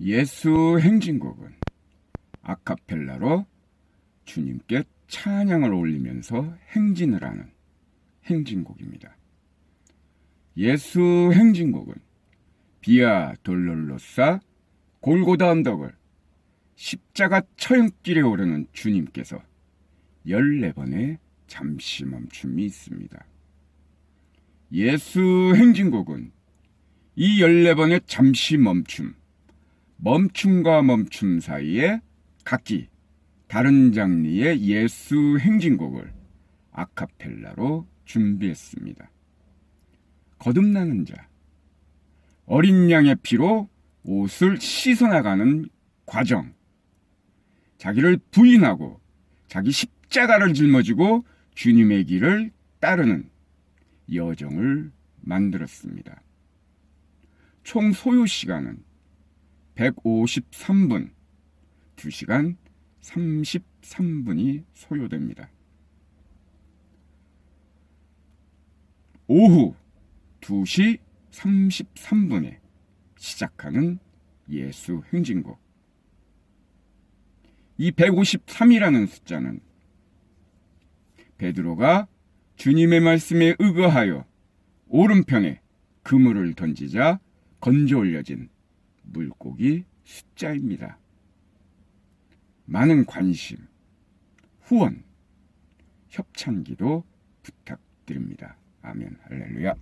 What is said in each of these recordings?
예수 행진곡은 아카펠라로 주님께 찬양을 올리면서 행진을 하는 행진곡입니다. 예수 행진곡은 비아 돌롤로사 골고다 언덕을 십자가 처형길에 오르는 주님께서 14번의 잠시 멈춤이 있습니다. 예수 행진곡은 이 14번의 잠시 멈춤, 멈춤과 멈춤 사이에 각기 다른 장르의 예수 행진곡을 아카펠라로 준비했습니다. 거듭나는 자, 어린 양의 피로 옷을 씻어나가는 과정, 자기를 부인하고 자기 십자가를 짊어지고 주님의 길을 따르는 여정을 만들었습니다. 총 소요 시간은 153분, 2시간 33분이 소요됩니다. 오후 2시 33분에 시작하는 예수 행진곡. 이 153이라는 숫자는 베드로가 주님의 말씀에 의거하여 오른편에 그물을 던지자 건져 올려진 물고기 숫자입니다. 많은 관심, 후원, 협찬기도 부탁드립니다. 아멘. 할렐루야.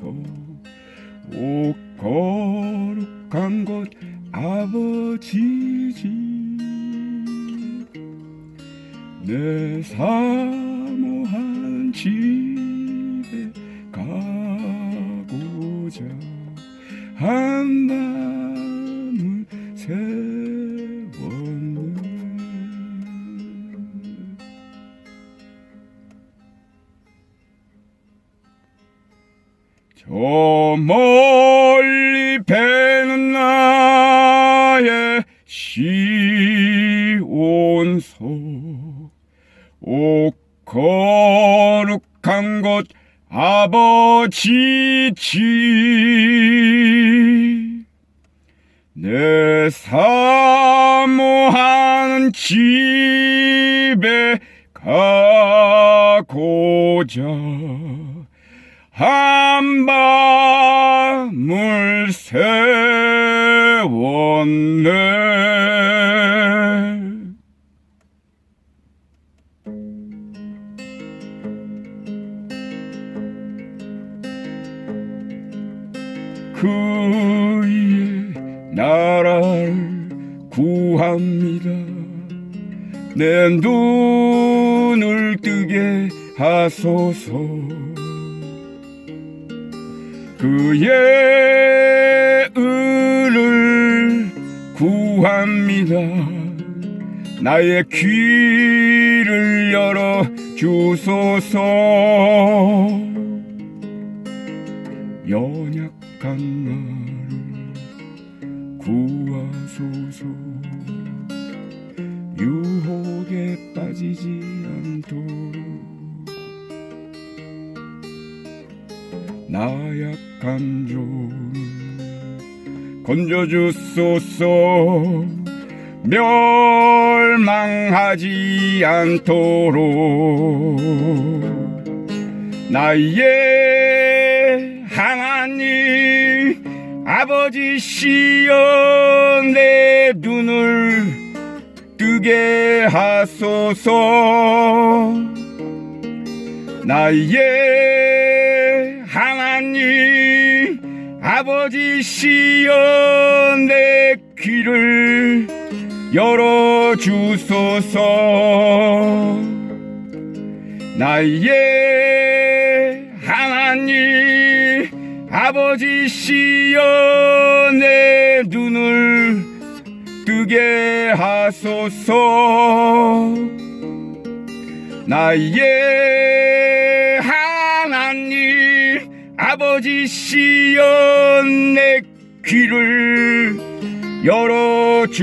시온 저 멀리 배는 나의 시온서 오 거룩한 곳 아버지 집내 사모하는 집에 가고자 한 밤을 세웠네. 그의 나라를 구합니다. 내 눈을 뜨게 하소서 그의 의를 구합니다. 나의 귀를 열어 주소서. 연약한 나를 구하소서. 유혹에 빠지지 않도록 나약 한종 건져주소서 멸망하지 않도록. 나의 하나님 아버지시여 내 눈을 뜨게 하소서. 나의 아버지시여 내 귀를 열어주소서. 나의 하나님 아버지시여 내 눈을 뜨게 하소서. 나의 아버지시여 내 귀를 열어주소서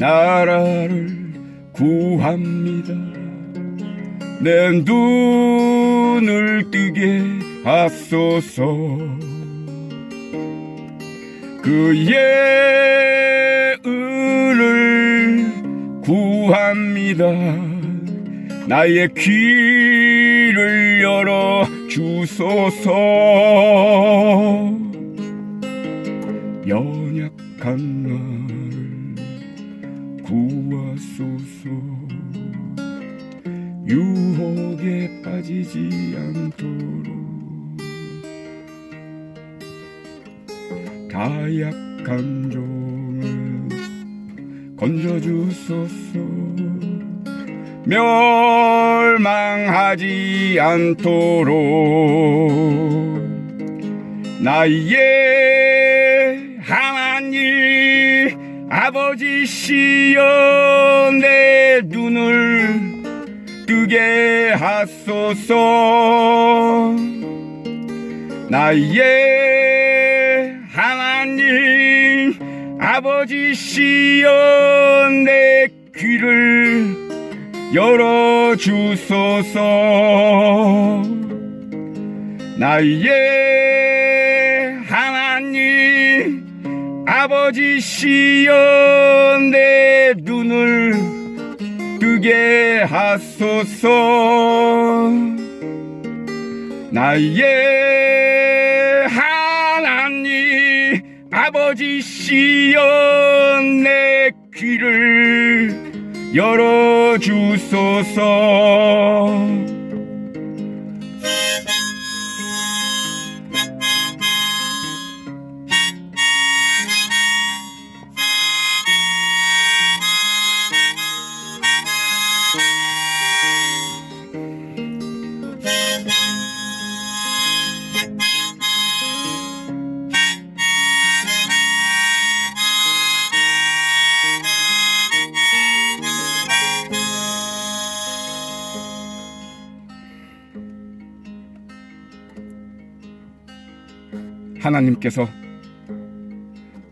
나라를 구합니다. 내 눈을 뜨게 하소서. 그의 은을 구합니다. 나의 귀를 열어 주소서. 연약한 나를 구하소서. 유혹에 빠지지 않도록. 다약한 종을 건져주소서. 멸망하지 않도록. 나의 하나님 아버지시여 내 눈을 뜨게 하소서. 나의 하나님 아버지시여 내 귀를 열어주소서. 나의 아버지시여 내 눈을 뜨게 하소서. 나의 하나님 아버지시여 내 귀를 열어주소서 하나님께서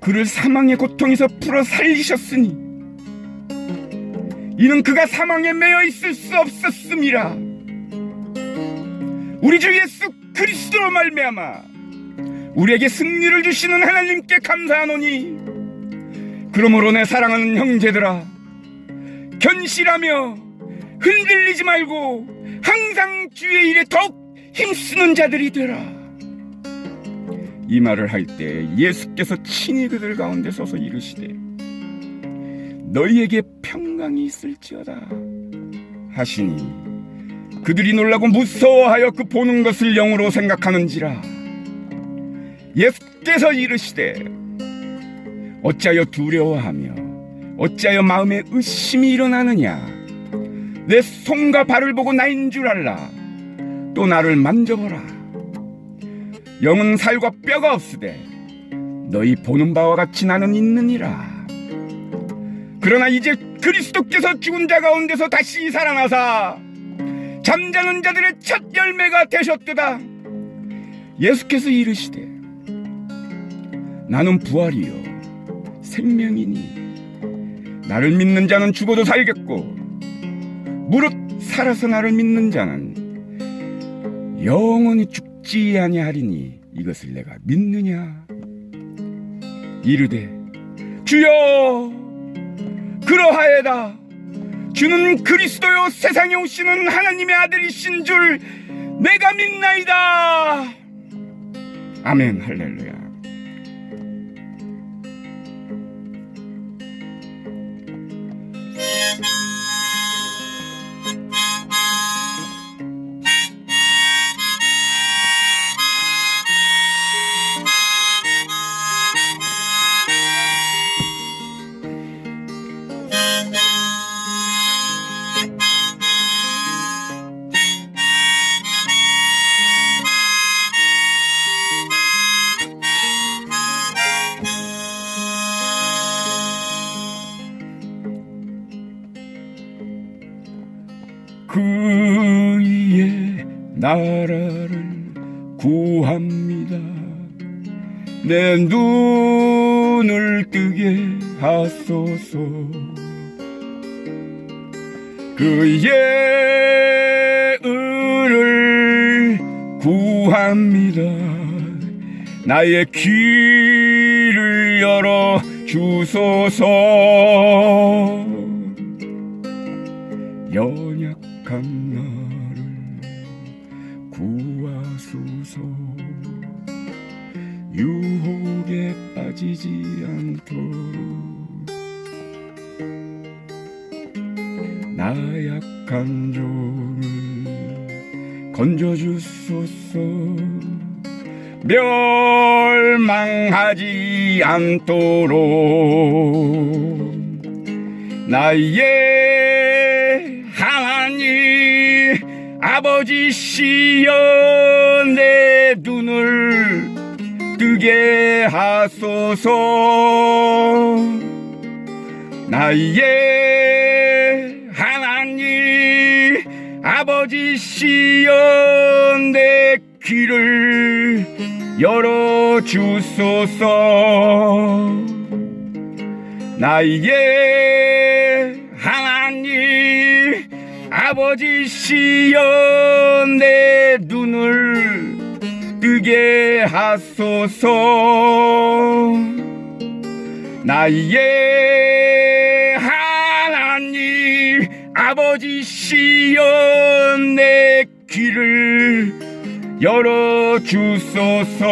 그를 사망의 고통에서 풀어 살리셨으니 이는 그가 사망에 매여 있을 수 없었음이라. 우리 주 예수 그리스도로 말미암아 우리에게 승리를 주시는 하나님께 감사하노니 그러므로 내 사랑하는 형제들아 견실하며 흔들리지 말고 항상 주의 일에 더욱 힘쓰는 자들이 되라 이 말을 할 때 예수께서 친히 그들 가운데 서서 이르시되 너희에게 평강이 있을지어다 하시니 그들이 놀라고 무서워하여 그 보는 것을 영으로 생각하는지라. 예수께서 이르시되 어찌하여 두려워하며 어찌하여 마음에 의심이 일어나느냐? 내 손과 발을 보고 나인 줄 알라. 또 나를 만져보라 영은 살과 뼈가 없으되 너희 보는 바와 같이 나는 있느니라. 그러나 이제 그리스도께서 죽은 자 가운데서 다시 살아나사 잠자는 자들의 첫 열매가 되셨도다. 예수께서 이르시되 나는 부활이요 생명이니 나를 믿는 자는 죽어도 살겠고 무릇 살아서 나를 믿는 자는 영원히 죽 지 아니하리니 이것을 내가 믿느냐? 이르되 주여 그러하에다. 주는 그리스도요 세상에 오시는 하나님의 아들이신 줄 내가 믿나이다. 아멘. 할렐루야 나라를 구합니다. 내 눈을 뜨게 하소서. 그의 의를 구합니다. 나의 귀를 열어 주소서. 빠지지 않도록 나 약한 종을 건져주소서. 멸망하지 않도록 나의 하나님 아버지시여 내 눈을 뜨게 하소서. 나의 하나님 아버지시여 내 귀를 열어 주소서. 나의 하나님 아버지시여 내 눈을 뜨게 하소서. 나의 하나님 아버지시여 내 귀를 열어 주소서